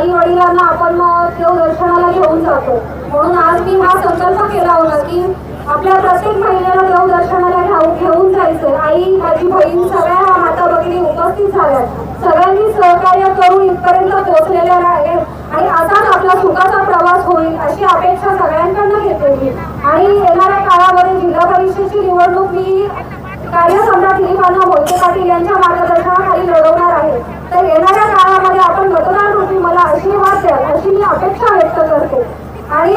आई वडिलांना आपण देव दर्शनाला घेऊन जातो. म्हणून आज मी हा संकल्प केला होता की आपल्या प्रत्येक महिन्याला देव दर्शनाला घेऊन जायचं. आई माझी बहीण सगळ्या माता भगिनी उपस्थित झाल्या सगळ्यांनी सहकार्य करून इथपर्यंत पोहोचलेल्या आहे आणि असाच आपला सुखाचा प्रवास होईल अशी अपेक्षा सगळ्यांकडनं मी आणि येणाऱ्या काळामध्ये जिल्हा परिषदेची निवडणूक मी कार्यसम्राट दिलीपांना मोहिते पाटील यांच्या मार्गदर्शनात आणि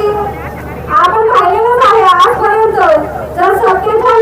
आपण पाहिलेलंच आहे आजपर्यंत. जर सत्तेच्या